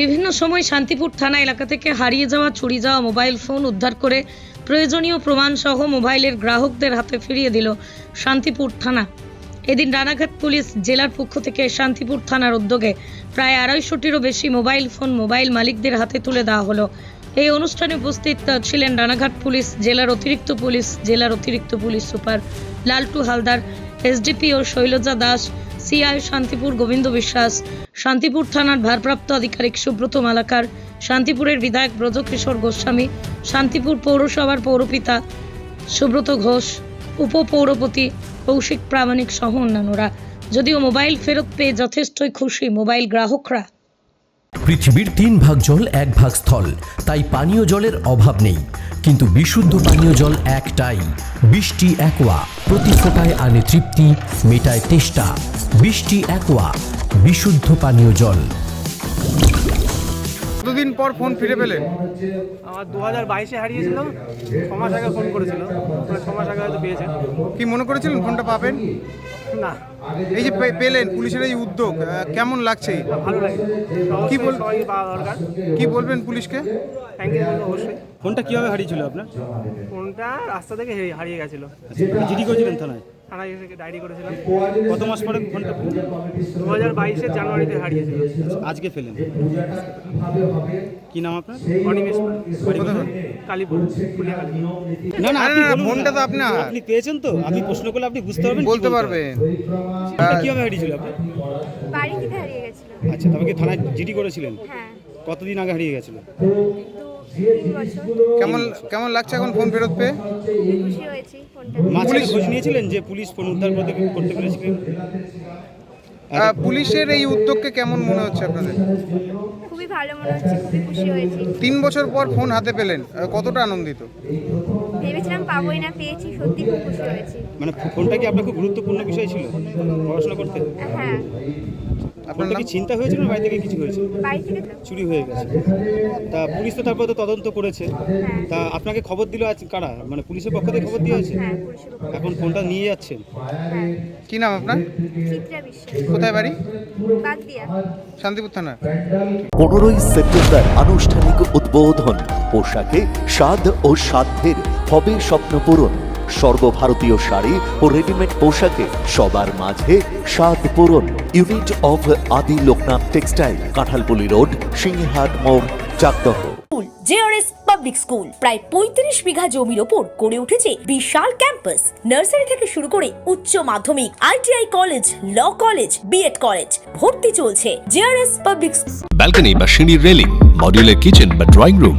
বিভিন্ন সময় শান্তিপুর থানা এলাকা থেকে হারিয়ে যাওয়া, চুরি যাওয়া মোবাইল ফোন উদ্ধার করে প্রয়োজনীয় প্রমাণ সহ মোবাইলের গ্রাহকদের হাতে ফিরিয়ে দিল শান্তিপুর থানা। এদিন রানাঘাট পুলিশ জেলার পক্ষ থেকে শান্তিপুর থানার উদ্যোগে প্রায় আড়াইশোটিরও বেশি মোবাইল ফোন মোবাইল মালিকদের হাতে তুলে দেওয়া হলো। এই অনুষ্ঠানে উপস্থিত ছিলেন রানাঘাট পুলিশ জেলার অতিরিক্ত পুলিশ, জেলার অতিরিক্ত police super Laltu Haldar SDPO Shailaja Das, CI Shantipur Gobinda Biswas Shantipur থানার ভারপ্রাপ্ত আধিকারিক সুব্রত মালাকার, শান্তিপুরের বিধায়ক ব্রজকিশোর গোস্বামী, শান্তিপুর পৌরসভার পৌরপিতা সুব্রত ঘোষ, উপপৌরপতি কৌশিক প্রামাণিক সহ অন্যান্যরা। যদিও মোবাইল ফেরত পেয়ে যথেষ্টই খুশি মোবাইল গ্রাহকরা। পৃথিবীর তিন ভাগ জল, এক ভাগ স্থল। তাই পানীয় জলের অভাব নেই। কিন্তু বিশুদ্ধ পানীয় জল একটাই। বৃষ্টি, একোয়া। প্রতি ফোটায় আনে তৃপ্তি, মেটায় তেষ্টা। বৃষ্টি, একোয়া। বিশুদ্ধ পানীয় জল। কতদিন পর ফোন ফিরে পেলেন? আমার দু হাজার বাইশে হারিয়েছিল ছ মাস আগে ফোন করেছিল মানে ছ মাস আগে হয়তো পেয়েছেন কি মনে করেছিলেন ফোনটা পাবেন? না। এই যে পে- পেলেন পুলিশের এই উদ্যোগ কেমন লাগছে? ভালো লাগে। কি কি বল- দরকার। কি বলবেন পুলিশকে? থ্যাংক ইউ অবশ্যই। ফোনটা কীভাবে হারিয়েছিল আপনার? ফোনটা রাস্তা থেকে হারিয়ে- হারিয়ে গেছিল। জিডি করেছিলেন থানায়? থানায় এসে ডায়েরি করেছিলাম। কত মাস পরে ফোনটা দু হাজার বাইশের জানুয়ারিতে হারিয়েছিল আজকে পেলেন কি নাম আপনার? অনিমেষ কালীপুর না না ফোনটা তো। আপনার। আপনি পেয়েছেন তো? আপনি প্রশ্ন করলে আপনি বুঝতে পারবেন বলতে। পারবেন। কীভাবে হারিয়েছিল আপনি? বাড়ি থেকে হারিয়ে গেছিল। আচ্ছা তবে কি থানায় জিডি করেছিলেন? হ্যাঁ। কতদিন আগে হারিয়ে গেছিল? কেমন কেমন লাগছে এখন ফোন ফেরত পেয়ে? খুবই খুশি হয়েছি ফোনটা মাঝখানে খোঁজ নিয়েছিলেন যে পুলিশ ফোন উদ্ধার করতে করতে পেরেছে কি? পুলিশের এই উদ্যোগকে কেমন মনে হচ্ছে আপনাদের? খুবই ভালো মনে হচ্ছে খুবই খুশি হয়েছি। তিন বছর পর ফোন হাতে পেলেন কতটা আনন্দিত? ভেবেছিলাম পাবোই না পেয়েছি সত্যি খুব খুশি হয়েছি। মানে ফোনটা কি আপনার খুব গুরুত্বপূর্ণ বিষয় ছিল পড়াশোনা করতে? হ্যাঁ। আপনার কি চিন্তা হয়েছিল না? বাড়ি থেকে কিছু হয়েছে? চুরি হয়ে গেছে। তা পুলিশ তো তারপর তো তদন্ত করেছে। হ্যাঁ। তা আপনাকে খবর দিল আজ কারা? মানে পুলিশের পক্ষ থেকে খবর দিয়ে হয়েছে হ্যাঁ এখন ফোনটা নিয়ে যাচ্ছেন? হ্যাঁ। কি নাম আপনার? কোথায় বাড়ি? শান্তিপুর থানা। পনেরোই সেপ্টেম্বর আনুষ্ঠানিক উদ্বোধন। পোশাকে স্বাদ ও সাধ্যের হবে স্বপ্ন পূরণ। সর্বভারতীয় শাড়ি ও রেডিমেড পোশাকে সবার মাঝে স্বাদ পূরণ। Unit of Adi Loknath textile Kanthalpuli road Singhat মোড় Chakdah school JRS public school প্রায় পঁয়ত্রিশ বিঘা জমির ওপর গড়ে উঠেছে বিশাল ক্যাম্পাস। নার্সারি থেকে শুরু করে উচ্চ মাধ্যমিক ITI college law college BEd college ভর্তি চলছে জেআরএস পাবলিক ব্যালকনি বা সিঁড়ির রেলিং মডিউলার কিচেন বা ড্রয়িং রুম